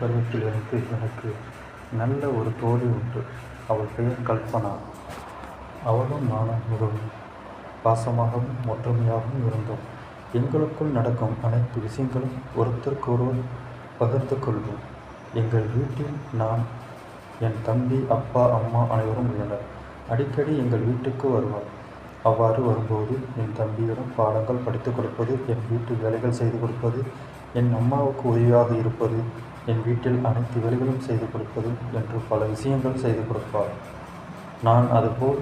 பருவத்திலிருந்து எனக்கு நல்ல ஒரு தோழி உண்டு. அவள் பெயர் கல்பனா. அவளும் நானும் மிகவும் பாசமாகவும் ஒற்றுமையாகவும் இருந்தோம். எங்களுக்குள் நடக்கும் அனைத்து விஷயங்களும் ஒருத்தருக்கொருவர் பகிர்ந்து கொள்வோம். எங்கள் வீட்டில் நான் என் தம்பி அப்பா அம்மா அனைவரும் உள்ளனர். அடிக்கடி எங்கள் வீட்டுக்கு வருவார். அவ்வாறு வரும்போது என் தம்பியிடம் பாடங்கள் படித்துக் கொடுப்பது என் வீட்டு வேலைகள் செய்து கொடுப்பது என் அம்மாவுக்கு உதவியாக இருப்பது என் வீட்டில் அனைத்து வேலைகளும் செய்து கொடுப்பது என்று பல விஷயங்கள் செய்து கொடுப்பார். நான் அதுபோல்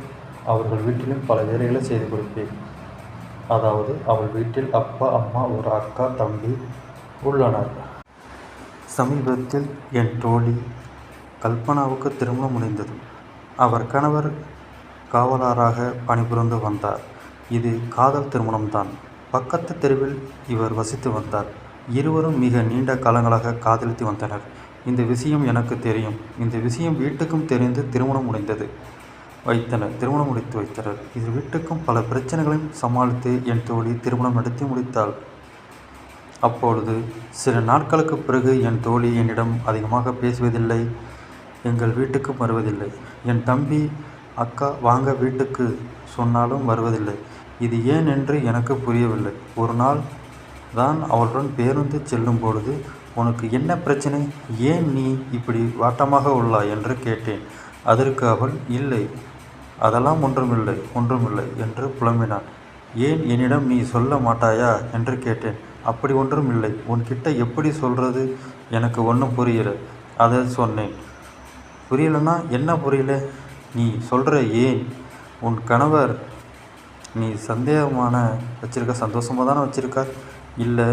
அவர்கள் வீட்டிலும் பல வேலைகளை செய்து கொடுப்பேன். அதாவது அவள் வீட்டில் அப்பா அம்மா ஒரு அக்கா தம்பி உள்ளனர். சமீபத்தில் என் தோழி கல்பனாவுக்கு திருமணம் முடிந்தது. அவர் கணவர் காவலராக பணிபுரிந்து வந்தார். இது காதல் திருமணம்தான். பக்கத்து தெருவில் இவர் வசித்து வந்தார். இருவரும் மிக நீண்ட காலங்களாக காதலித்து வந்தனர். இந்த விஷயம் எனக்கு தெரியும். இந்த விஷயம் வீட்டுக்கும் தெரிந்து திருமணம் முடிந்தது. வைத்தனர். திருமணம் முடித்து வைத்தனர். இது வீட்டுக்கும் பல பிரச்சனைகளையும் சமாளித்து என் தோழி திருமணம் நடத்தி முடித்தாள். அப்பொழுது சில நாட்களுக்கு பிறகு என் தோழி என்னிடம் அதிகமாக பேசுவதில்லை. எங்கள் வீட்டுக்கு வருவதில்லை. என் தம்பி அக்கா வாங்க வீட்டுக்கு சொன்னாலும் வருவதில்லை. இது ஏன் என்று எனக்கு புரியவில்லை. ஒரு நாள் தான் அவளுடன் பேருந்து செல்லும் பொழுது உனக்கு என்ன பிரச்சனை? ஏன் நீ இப்படி வாட்டமாக உள்ளாய்? என்று கேட்டேன். அதற்கு அவள் இல்லை அதெல்லாம் ஒன்றுமில்லை ஒன்றுமில்லை என்று புலம்பினான் ஏன் என்னிடம் நீ சொல்ல மாட்டாயா? என்று கேட்டேன். அப்படி ஒன்றும் இல்லை உன்கிட்ட எப்படி சொல்கிறது எனக்கு ஒன்றும் புரியல. அதை சொன்னேன். புரியலன்னா என்ன புரியல? நீ சொல்கிற ஏன்? உன் கணவர் நீ சந்தேகமான வச்சுருக்க சந்தோஷமாக தானே வச்சுருக்கார்? இல்லை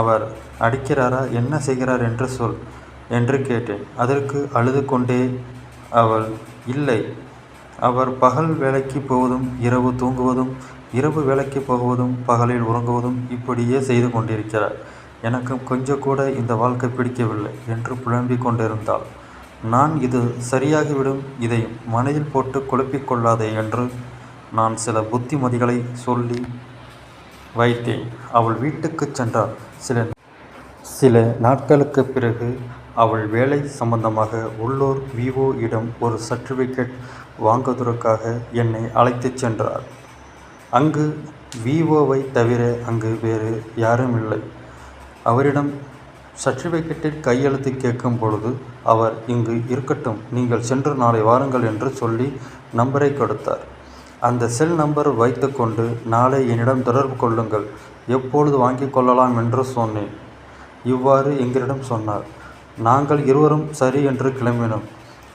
அவர் அடிக்கிறாரா என்ன செய்கிறார் என்று சொல் என்று கேட்டேன். அதற்கு அழுது கொண்டே அவள் இல்லை அவர் பகல் வேலைக்கு போவதும் இரவு தூங்குவதும் இரவு வேலைக்கு போகுவதும் பகலில் உறங்குவதும் இப்படியே செய்து கொண்டிருக்கிறார். எனக்கு கொஞ்சம் கூட இந்த வாழ்க்கை பிடிக்கவில்லை என்று புலம்பிக் கொண்டிருந்தாள். நான் இது சரியாகிவிடும் இதை மனதில் போட்டு குழப்பிக்கொள்ளாதே என்று நான் சில புத்திமதிகளை சொல்லி வைத்தேன். அவள் வீட்டுக்கு சென்றார் சில சில நாட்களுக்கு பிறகு அவள் வேலை சம்பந்தமாக உள்ளூர் விவோ இடம் ஒரு சர்டிஃபிகேட் வாங்குவதற்காக என்னை அழைத்துச் சென்றார் அங்கு விஓவை தவிர அங்கு வேறு யாரும் இல்லை. அவரிடம் சர்டிஃபிகேட்டில் கையெழுத்து கேட்கும் பொழுது அவர் இங்கு இருக்கட்டும் நீங்கள் சென்று நாளை வாருங்கள் என்று சொல்லி நம்பரை கொடுத்தார். அந்த செல் நம்பர் வைத்துக்கொண்டு நாளை என்னிடம் தொடர்பு கொள்ளுங்கள். எப்பொழுது வாங்கிக் கொள்ளலாம் என்று சொன்னேன். இவ்வாறு எங்களிடம் சொன்னார். நாங்கள் இருவரும் சரி என்று கிளம்பினோம்.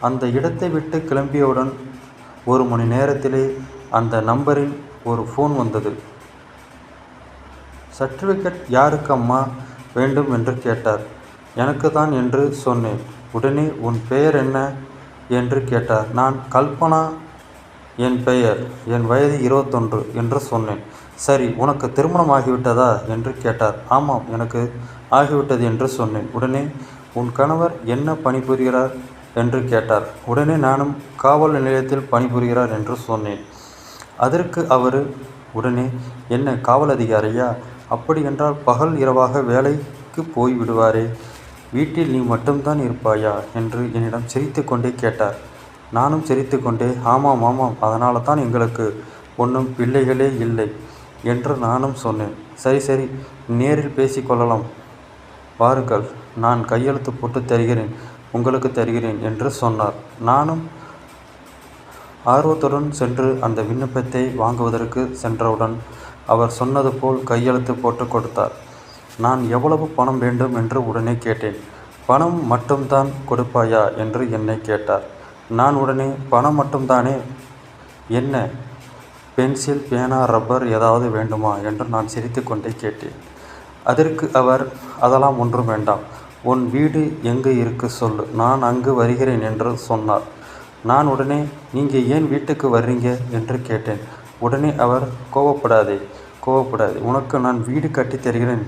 அந்த இடத்தை விட்டு கிளம்பியவுடன் ஒரு மணி நேரத்திலே அந்த நம்பரில் ஒரு ஃபோன் வந்தது. சர்டிஃபிகேட் யாருக்கு அம்மா வேண்டும் என்று கேட்டார். எனக்கு தான் என்று சொன்னேன். உடனே உன் பெயர் என்ன? என்று கேட்டார். நான் கல்பனா என் பெயர் என் வயது இருபத்தொன்று என்று சொன்னேன். சரி உனக்கு திருமணம் ஆகிவிட்டதா? என்று கேட்டார். ஆமாம் எனக்கு ஆகிவிட்டது என்று சொன்னேன். உடனே உன் கணவர் என்ன பணிபுரிகிறார்? என்று கேட்டார். உடனே நானும் காவல் நிலையத்தில் பணிபுரிகிறார் என்று சொன்னேன். அதற்கு அவர் உடனே என்ன காவல் அதிகாரியா? அப்படி என்றால் பகல் இரவாக வேலைக்கு போய் விடுவாரே வீட்டில் நீ மட்டும்தான் இருப்பாயா? என்று என்னிடம் சிரித்து கொண்டே கேட்டார். நானும் சிரித்து கொண்டே ஆமாம் ஆமாம் அதனால தான் எங்களுக்கு ஒன்றும் பிள்ளைகளே இல்லை என்று நானும் சொன்னேன். சரி சரி நேரில் பேசிக்கொள்ளலாம் வாருங்கள் நான் கையெழுத்து போட்டு தருகிறேன் உங்களுக்கு தருகிறேன் என்று சொன்னார். நானும் ஆர்வத்துடன் சென்று அந்த விண்ணப்பத்தை வாங்குவதற்கு சென்றவுடன் அவர் சொன்னது போல் கையெழுத்து போட்டு கொடுத்தார். நான் எவ்வளவு பணம் வேண்டும்? என்று உடனே கேட்டேன். பணம் மட்டும்தான் கொடுப்பாயா? என்று என்னை கேட்டார். நான் உடனே பணம் மட்டும்தானே? என்ன? பென்சில் பேனா ரப்பர் ஏதாவது வேண்டுமா? என்று நான் சிரித்துக்கொண்டே கேட்டேன். அதற்கு அவர் அதெல்லாம் ஒன்றும் வேண்டாம். உன் வீடு எங்கு இருக்கு சொல்லு நான் அங்கு வருகிறேன் என்று சொன்னார். நான் உடனே நீங்கள் ஏன் வீட்டுக்கு வர்றீங்க? என்று கேட்டேன். உடனே அவர் கோவப்படாதே கோவப்படாதே. உனக்கு நான் வீடு கட்டித் தருகிறேன்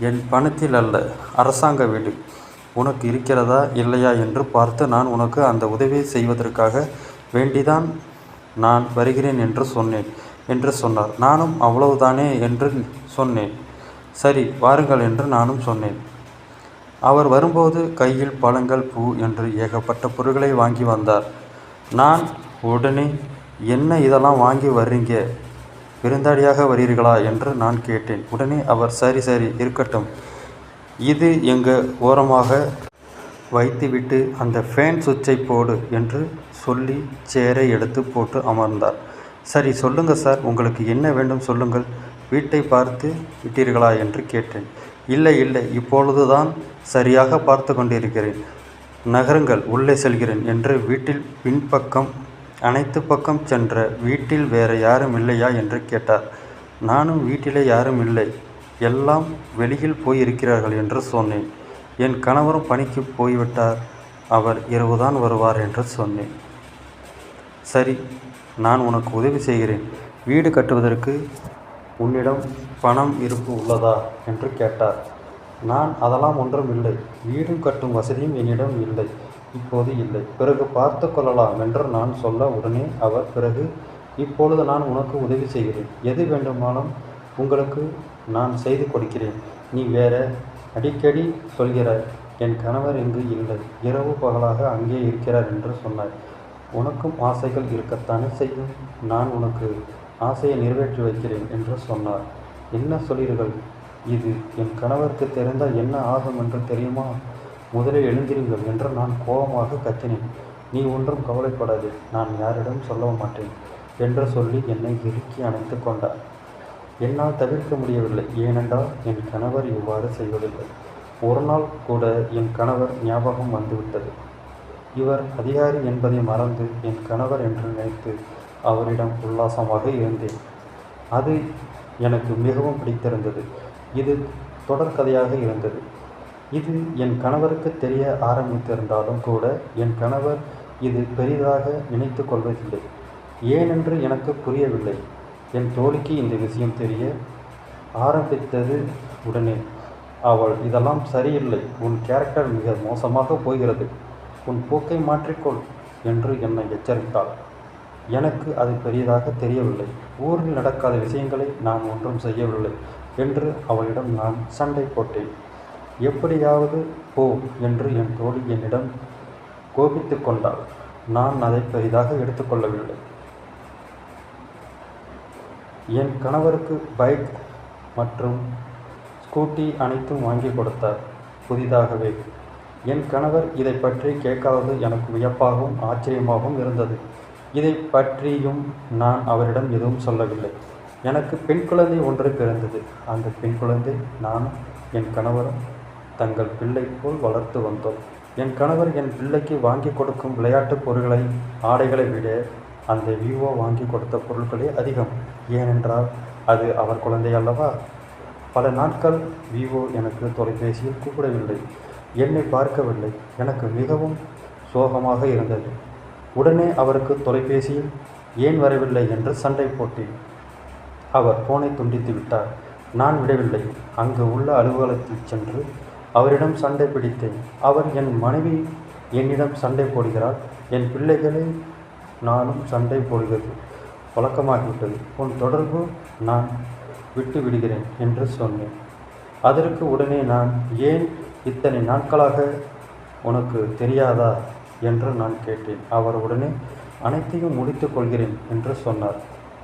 என் பணத்தில் அல்ல அரசாங்க வீடு. உனக்கு இருக்கிறதா இல்லையா என்று பார்த்து நான் உனக்கு அந்த உதவியை செய்வதற்காக வேண்டிதான் நான் வருகிறேன் என்று சொன்னேன் என்று சொன்னார். நானும் அவ்வளவுதானே என்று சொன்னேன். சரி வாருங்கள் என்று நானும் சொன்னேன். அவர் வரும்போது கையில் பழங்கள் பூ என்று ஏகப்பட்ட பொருட்களை வாங்கி வந்தார். நான் உடனே என்ன இதெல்லாம் வாங்கி வர்றீங்க? விருந்தாளியாக வருகிறீர்களா? என்று நான் கேட்டேன். உடனே அவர் சரி சரி இருக்கட்டும். இது எங்கள் ஓரமாக வைத்துவிட்டு அந்த ஃபேன் சுவிட்சை போடு என்று சொல்லி சேரை எடுத்து போட்டு அமர்ந்தார். சரி சொல்லுங்கள் சார் உங்களுக்கு என்ன வேண்டும் சொல்லுங்கள். வீட்டை பார்த்து விட்டீர்களா என்று கேட்டேன். இல்லை இல்லை இப்பொழுதுதான் சரியாக பார்த்து கொண்டிருக்கிறேன். நகருங்கள் உள்ளே செல்கிறேன் என்று வீட்டில் பின்பக்கம் அனைத்து பக்கம் சென்ற வீட்டில் வேறு யாரும் இல்லையா என்று கேட்டார். நானும் வீட்டிலே யாரும் இல்லை. எல்லாம் வெளியில் போயிருக்கிறார்கள் என்று சொன்னேன். என் கணவரும் பணிக்கு போய்விட்டார். அவர் இரவுதான் வருவார் என்று சொன்னேன். சரி நான் உனக்கு உதவி செய்கிறேன். வீடு கட்டுவதற்கு உன்னிடம் பணம் இருப்பு உள்ளதா? என்று கேட்டார். நான் அதெல்லாம் ஒன்றும் இல்லை. வீடும் கட்டும் வசதியும் என்னிடம் இல்லை. இப்போது இல்லை. பிறகு பார்த்து கொள்ளலாம் என்று நான் சொல்ல உடனே அவர் பிறகு இப்பொழுது நான் உனக்கு உதவி செய்கிறேன். எது வேண்டுமானாலும் உங்களுக்கு நான் செய்து கொடுக்கிறேன். நீ வேற அடிக்கடி சொல்கிறாய் என் கணவர் இங்கு இல்லை. இரவு பகலாக அங்கே இருக்கிறார் என்று சொன்னாய் உனக்கும் ஆசைகள் இருக்கத்தானே செய்யும். நான் உனக்கு ஆசையை நிறைவேற்றி வைக்கிறேன் என்று சொன்னார். என்ன சொல்கிறீர்கள்? இது என் கணவருக்கு தெரிந்தால் என்ன ஆகும் என்று தெரியுமா? முதலில் எழுந்திருங்கள் என்று நான் கோபமாக கத்தினேன். நீ ஒன்றும் கவலைப்படாது. நான் யாரிடம் சொல்ல மாட்டேன் என்று சொல்லி என்னை இறுக்கி அணைத்து கொண்டார். என்னால் தவிர்க்க முடியவில்லை. ஏனென்றால் என் கணவர் இவ்வாறு செய்வதில்லை. ஒரு நாள் கூட என் கணவர் ஞாபகம் வந்துவிட்டது. இவர் அதிகாரி என்பதை மறந்து என் கணவர் என்று நினைத்து அவரிடம் உல்லாசமாக இருந்தேன். அது எனக்கு மிகவும் பிடித்திருந்தது. இது தொடர்கதையாக இருந்தது. இது என் கணவருக்கு தெரிய ஆரம்பித்திருந்தாலும் கூட என் கணவர் இது பெரிதாக நினைத்து கொள்வதில்லை. ஏனென்று எனக்கு புரியவில்லை. என் தோழிக்கு இந்த விஷயம் தெரிய ஆரம்பித்தது உடனே அவள் இதெல்லாம் சரியில்லை. உன் கேரக்டர் மிக மோசமாக போகிறது. உன் போக்கை மாற்றிக்கொள் என்று என்னை எச்சரித்தாள். எனக்கு அது பெரியதாக தெரியவில்லை. ஊரில் நடக்காத விஷயங்களை நான் ஒன்றும் செய்யவில்லை என்று அவளிடம் நான் சண்டை போட்டேன். எப்படியாவது போ என்று என் தோழி என்னிடம் கோபித்து கொண்டாள். நான் அதை பெரிதாக எடுத்துக்கொள்ளவில்லை. என் கணவருக்கு பைக் மற்றும் ஸ்கூட்டி அனைத்தும் வாங்கி கொடுத்தார். புதிதாகவே. என் கணவர் இதை பற்றி கேட்காதது எனக்கு வியப்பாகவும் ஆச்சரியமாகவும் இருந்தது. இதை பற்றியும் நான் அவரிடம் எதுவும் சொல்லவில்லை. எனக்கு பெண் குழந்தை ஒன்று பிறந்தது. அந்த பெண் குழந்தை நானும் என் கணவரும் தங்கள் பிள்ளை போல் வளர்த்து வந்தோம். என் கணவர் என் பிள்ளைக்கு வாங்கி கொடுக்கும் விளையாட்டுப் பொருட்களை ஆடைகளை விட அந்த விவோ வாங்கி கொடுத்த பொருட்களே அதிகம். ஏனென்றால் அது அவர் குழந்தை அல்லவா? பல நாட்கள் விவோ எனக்கு தொலைபேசியில் கூப்பிடவில்லை. என்னை பார்க்கவில்லை. எனக்கு மிகவும் சோகமாக இருந்தது. உடனே அவருக்கு தொலைபேசியில் ஏன் வரவில்லை என்று சண்டை போட்டேன். அவர் போனை துண்டித்து விட்டார். நான் விடவில்லை. அங்கு உள்ள அலுவலகத்தில் சென்று அவரிடம் சண்டை பிடித்தேன். அவர் என் மனைவி என்னிடம் சண்டை போடுகிறார். என் பிள்ளைகளை நானும் சண்டை போடுகிறது. பழக்கமாகிவிட்டது. உன் தொடர்பு நான் விட்டு விடுகிறேன் என்று சொன்னேன். அதற்கு உடனே நான் ஏன் இத்தனை நாட்களாக உனக்கு தெரியாதா? என்று நான் கேட்டேன். அவர் உடனே அனைத்தையும் முடித்து கொள்கிறேன் என்று சொன்னார்.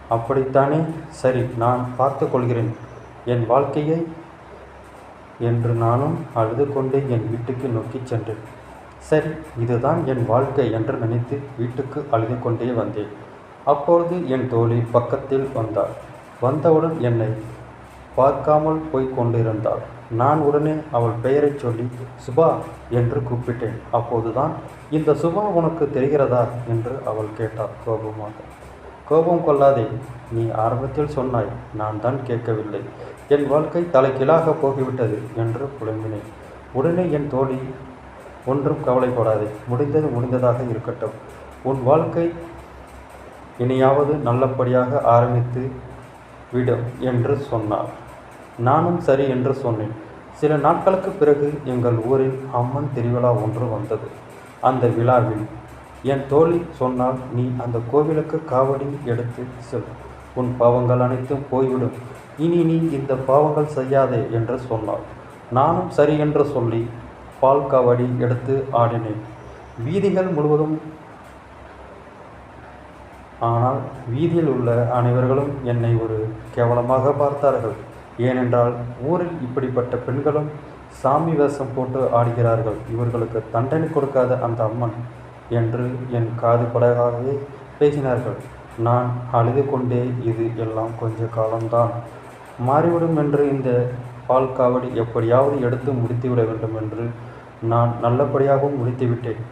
அப்படித்தானே? சரி நான் பார்த்து கொள்கிறேன். என் வாழ்க்கையை என்று நானும் அழுது கொண்டே என் வீட்டுக்கு நோக்கிச் சென்றேன். சரி இதுதான் என் வாழ்க்கை என்று நினைத்து வீட்டுக்கு அழுது கொண்டே வந்தேன். அப்பொழுது என் தோழி பக்கத்தில் வந்தாள். வந்தவுடன் என்னை பார்க்காமல் போய் கொண்டிருந்தாள். நான் உடனே அவள் பெயரைச் சொல்லி சுபா என்று கூப்பிட்டேன். அப்போதுதான் இந்த சுபா உனக்கு தெரிகிறதா? என்று அவள் கேட்டாள் கோபமாக. கோபம் கொள்ளாதே நீ ஆரம்பத்தில் சொன்னாய் நான் தான் கேட்கவில்லை. என் வாழ்க்கை தலைக்கீழாக போகிவிட்டது என்று புலம்பினேன். உடனே என் தோழி ஒன்றும் கவலைப்படாதே முடிந்தது முடிந்ததாக இருக்கட்டும். உன் வாழ்க்கை இனியாவது நல்லபடியாக ஆரம்பித்து விடும் என்று சொன்னார். நானும் சரி என்று சொன்னேன். சில நாட்களுக்கு பிறகு எங்கள் ஊரில் அம்மன் திருவிழா ஒன்று வந்தது. அந்த விழாவில் என் தோழி சொன்னால் நீ அந்த கோவிலுக்கு காவடி எடுத்து செல். உன் பாவங்கள் அனைத்தும் போய்விடும். இனி நீ இந்த பாவங்கள் செய்யாதே என்று சொன்னாள். நானும் சரி என்று சொல்லி பால் காவடி எடுத்து ஆடினேன். வீதிகள் முழுவதும் ஆனால் வீதியில் உள்ள அனைவர்களும் என்னை ஒரு கேவலமாக பார்த்தார்கள். ஏனென்றால் ஊரில் இப்படிப்பட்ட பெண்களும் சாமி வேஷம் போட்டு ஆடுகிறார்கள். இவர்களுக்கு தண்டனை கொடுக்காத அந்த அம்மன் என்று என் காது படகாகவே பேசினார்கள். நான் அழுது கொண்டே இது எல்லாம் கொஞ்ச காலம்தான். மாறிவிடும் என்று இந்த பால் காவடி எப்படியாவது எடுத்து முடித்துவிட வேண்டும் என்று நான் நல்லபடியாகவும் முடித்துவிட்டேன்.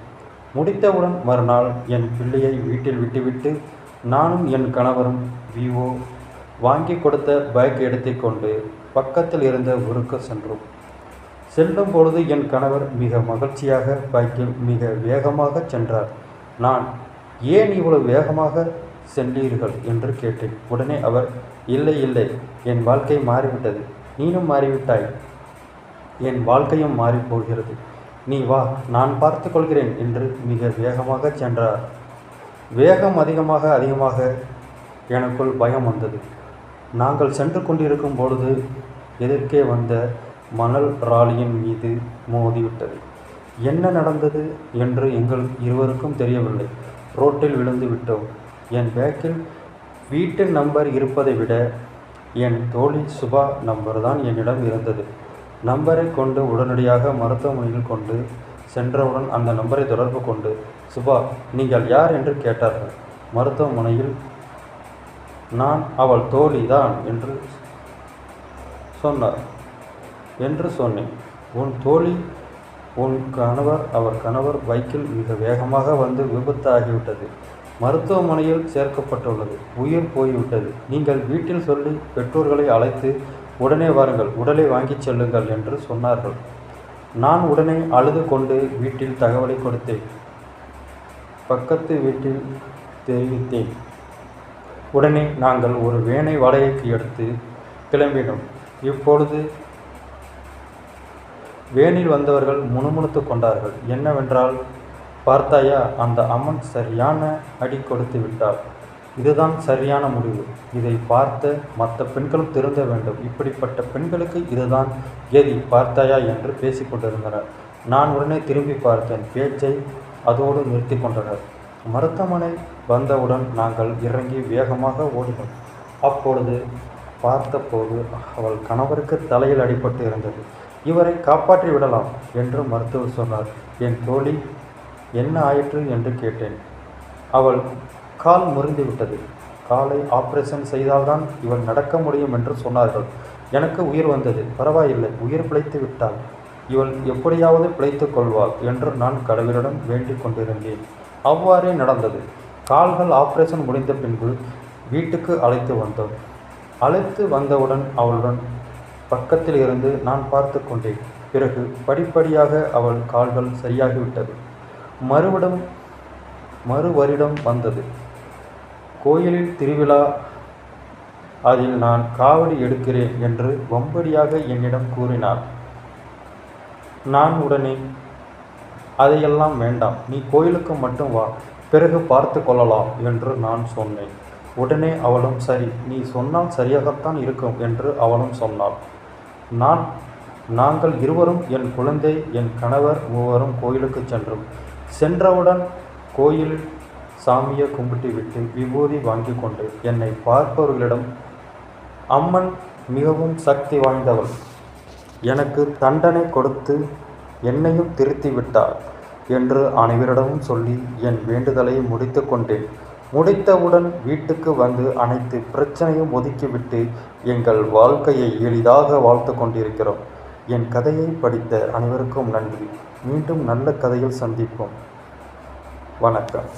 முடித்தவுடன் மறுநாள் என் பிள்ளையை வீட்டில் விட்டுவிட்டு நானும் என் கணவரும் விவோ வாங்கி கொடுத்த பைக் எடுத்துக்கொண்டு பக்கத்தில் இருந்த ஊருக்கு சென்றோம். செல்லும் பொழுது என் கணவர் மிக மகிழ்ச்சியாக பைக்கில் மிக வேகமாக சென்றார். நான் ஏன் இவ்வளவு வேகமாக சென்றீர்கள்? என்று கேட்டேன். உடனே அவர் இல்லை இல்லை என் வாழ்க்கை மாறிவிட்டது. நீனும் மாறிவிட்டாய். என் வாழ்க்கையும் மாறிப் போகிறது. நீ வா நான் பார்த்து கொள்கிறேன் என்று மிக வேகமாக சென்றார். வேகம் அதிகமாக அதிகமாக எனக்குள் பயம் வந்தது. நாங்கள் சென்று கொண்டிருக்கும் பொழுது எதிர்க்கே வந்த மணல் ராலியின் மீது மோதிவிட்டது. என்ன நடந்தது? என்று எங்கள் இருவருக்கும் தெரியவில்லை. ரோட்டில் விழுந்து விட்டோம். என் பேக்கில் வீட்டு நம்பர் இருப்பதை விட என் தோழி சுபா நம்பர் தான் என்னிடம் இருந்தது. நம்பரை கொண்டு உடனடியாக மருத்துவமனையில் கொண்டு சென்றவுடன் அந்த நம்பரை தொடர்பு கொண்டு சுபா நீங்கள் யார் என்று கேட்டார்கள். மருத்துவமனையில் நான் அவள் தோழி தான் என்று சொன்னார். என்று சொன்னேன். உன் தோழி உன் கணவர் அவர் கணவர் பைக்கில் மிக வேகமாக வந்து விபத்து ஆகிவிட்டது மருத்துவமனையில் சேர்க்கப்பட்டுள்ளது. உயிர் போய்விட்டது. நீங்கள் வீட்டில் சொல்லி பெற்றோர்களை அழைத்து உடனே வாருங்கள். உடலை வாங்கிச் செல்லுங்கள் என்று சொன்னார்கள். நான் உடனே அழுது கொண்டு வீட்டில் தகவலை கொடுத்தேன். பக்கத்து வீட்டில் தெரிவித்தேன். உடனே நாங்கள் ஒரு வேனை வாடகைக்கு எடுத்து கிளம்பினோம். இப்பொழுது வேனில் வந்தவர்கள் முணுமுணுத்து கொண்டார்கள். என்னவென்றால் பார்த்தாயா அந்த அம்மன் சரியான அடி கொடுத்து விட்டாள் இதுதான் சரியான முடிவு. இதை பார்த்த மற்ற பெண்களும் திருந்த வேண்டும். இப்படிப்பட்ட பெண்களுக்கு இதுதான் ஏதி பார்த்தாயா என்று பேசிக்கொண்டிருந்தனர் நான் உடனே திரும்பி பார்த்தேன். பேச்சை அதோடு நிறுத்தி கொண்டனர். மருத்துவமனை வந்தவுடன் நாங்கள் இறங்கி வேகமாக ஓடினோம். அப்பொழுது பார்த்தபோது அவள் கணவருக்கு தலையில் அடிபட்டு இருந்தது. இவரை காப்பாற்றி விடலாம் என்று மருத்துவர் சொன்னார். என் தோழி என்ன ஆயிற்று? என்று கேட்டேன். அவள் கால் முறிந்து விட்டது. காலை ஆப்ரேஷன் செய்தால்தான் இவள் நடக்க முடியும் என்று சொன்னார்கள். எனக்கு உயிர் வந்தது. பரவாயில்லை. உயிர் பிழைத்து விட்டாள். இவள் எப்படியாவது பிழைத்து கொள்வாள் என்று நான் கடவுளிடம் வேண்டிக் கொண்டிருந்தேன். அவ்வாறே நடந்தது. கால்கள் ஆப்ரேஷன் முடிந்த பின்பு வீட்டுக்கு அழைத்து வந்தோம். அழைத்து வந்தவுடன் அவளுடன் பக்கத்தில் இருந்து நான் பார்த்து கொண்டேன். பிறகு படிப்படியாக அவள் கால்கள் சரியாகிவிட்டது. மறுவிடம் மறு வருடம் வந்தது. கோயிலில் திருவிழா அதில் நான் காவடி எடுக்கிறேன் என்று வம்படியாக என்னிடம் கூறினார் நான் உடனே அதையெல்லாம் வேண்டாம். நீ கோயிலுக்கு மட்டும் வா. பிறகு பார்த்து கொள்ளலாம் என்று நான் சொன்னேன். உடனே அவளும் சரி நீ சொன்னால் சரியாகத்தான் இருக்கும் என்று அவளும் சொன்னாள். நான் நாங்கள் இருவரும் என் குழந்தை என் கணவர் மூவரும் கோயிலுக்கு சென்றோம். சென்றவுடன் கோயில் சாமியை கும்பிட்டு விட்டு விபூதி வாங்கி கொண்டு என்னை பார்ப்பவர்களிடம் அம்மன் மிகவும் சக்தி வாய்ந்தவள். எனக்கு தண்டனை கொடுத்து என்னையும் திருத்தி விட்டார் என்று அனைவரிடமும் சொல்லி என் வேண்டுதலை முடித்து கொண்டேன். முடித்தவுடன் வீட்டுக்கு வந்து அனைத்து பிரச்சனையும் ஒதுக்கிவிட்டு எங்கள் வாழ்க்கையை எளிதாக வாழ்த்து கொண்டிருக்கிறோம். என் கதையை படித்த அனைவருக்கும் நன்றி. மீண்டும் நல்ல கதையில் சந்திப்போம். வணக்கம்.